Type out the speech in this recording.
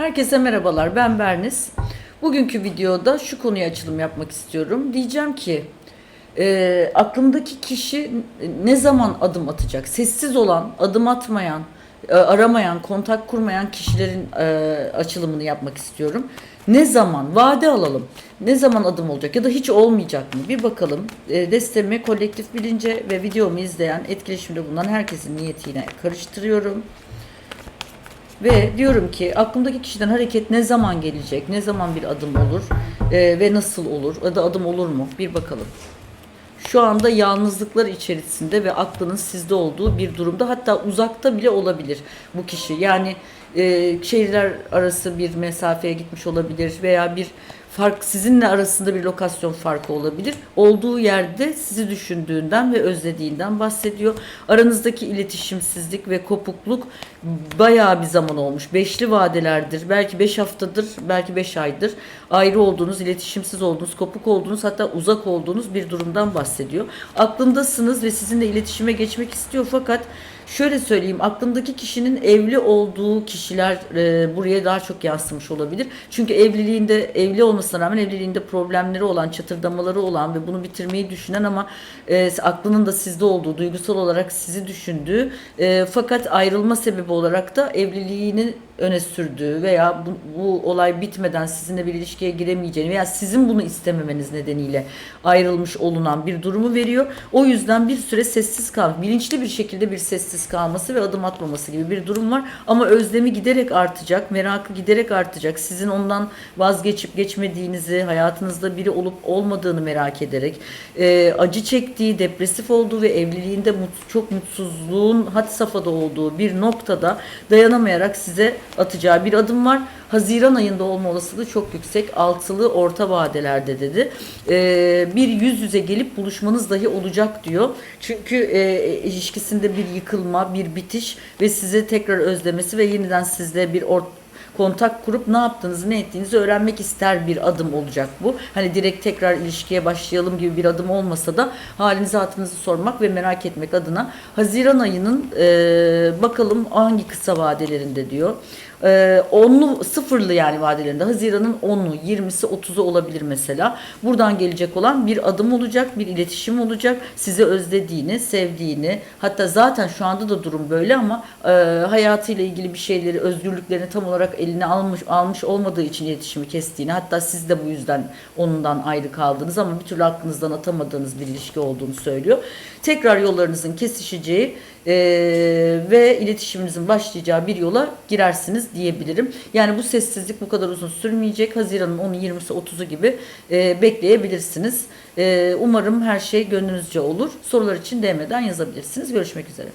Herkese merhabalar, ben Berniz. Bugünkü videoda şu konuya açılım yapmak istiyorum. Diyeceğim ki, e, aklımdaki kişi ne zaman adım atacak? Sessiz olan, adım atmayan, e, aramayan, kontak kurmayan kişilerin e, açılımını yapmak istiyorum. Ne zaman? Vade alalım. Ne zaman adım olacak ya da hiç olmayacak mı? Bir bakalım. E, destemi kolektif bilince ve videomu izleyen, etkileşimde bulunan herkesin niyetiyle karıştırıyorum. Ve diyorum ki aklımdaki kişiden hareket ne zaman gelecek, ne zaman bir adım olur e, ve nasıl olur, ya da adım olur mu? Bir bakalım. Şu anda yalnızlıklar içerisinde ve aklının sizde olduğu bir durumda hatta uzakta bile olabilir bu kişi. Yani e, şehirler arası bir mesafeye gitmiş olabilir veya bir fark sizinle arasında bir lokasyon farkı olabilir. Olduğu yerde sizi düşündüğünden ve özlediğinden bahsediyor. Aranızdaki iletişimsizlik ve kopukluk bayağı bir zaman olmuş. Beşli vadelerdir. Belki beş haftadır, belki beş aydır ayrı olduğunuz, iletişimsiz olduğunuz, kopuk olduğunuz hatta uzak olduğunuz bir durumdan bahsediyor. Aklındasınız ve sizinle iletişime geçmek istiyor fakat Şöyle söyleyeyim, aklımdaki kişinin evli olduğu kişiler e, buraya daha çok yansımış olabilir. Çünkü evliliğinde, evli olmasına rağmen evliliğinde problemleri olan, çatırdamaları olan ve bunu bitirmeyi düşünen ama e, aklının da sizde olduğu, duygusal olarak sizi düşündüğü e, fakat ayrılma sebebi olarak da evliliğini öne sürdüğü veya bu, bu olay bitmeden sizinle bir ilişkiye giremeyeceğini veya sizin bunu istememeniz nedeniyle ayrılmış olunan bir durumu veriyor. O yüzden bir süre sessiz kal, bilinçli bir şekilde bir sessiz kalması ve adım atmaması gibi bir durum var. Ama özlemi giderek artacak, merakı giderek artacak. Sizin ondan vazgeçip geçmediğinizi, hayatınızda biri olup olmadığını merak ederek, e, acı çektiği, depresif olduğu ve evliliğinde mut, çok mutsuzluğun had safhada olduğu bir noktada dayanamayarak size atacağı bir adım var. Haziran ayında olma olasılığı çok yüksek. Altılı orta vadelerde dedi. Ee, bir yüz yüze gelip buluşmanız dahi olacak diyor. Çünkü e, ilişkisinde bir yıkılma, bir bitiş ve sizi tekrar özlemesi ve yeniden sizle bir ort kontak kurup ne yaptığınızı ne ettiğinizi öğrenmek ister bir adım olacak bu. Hani direkt tekrar ilişkiye başlayalım gibi bir adım olmasa da halinizi hatırınızı sormak ve merak etmek adına Haziran ayının e, bakalım hangi kısa vadelerinde diyor. Ee, onlu sıfırlı yani vadelerinde Haziran'ın 10'u 20'si 30'u olabilir mesela. Buradan gelecek olan bir adım olacak, bir iletişim olacak. Sizi özlediğini, sevdiğini hatta zaten şu anda da durum böyle ama e, hayatıyla ilgili bir şeyleri, özgürlüklerini tam olarak eline almış almış olmadığı için iletişimi kestiğini hatta siz de bu yüzden onundan ayrı kaldınız ama bir türlü aklınızdan atamadığınız bir ilişki olduğunu söylüyor. Tekrar yollarınızın kesişeceği e, ve iletişiminizin başlayacağı bir yola girersiniz diyebilirim. Yani bu sessizlik bu kadar uzun sürmeyecek. Haziran'ın 10'u 20'si 30'u gibi e, bekleyebilirsiniz. E, umarım her şey gönlünüzce olur. Sorular için DM'den yazabilirsiniz. Görüşmek üzere.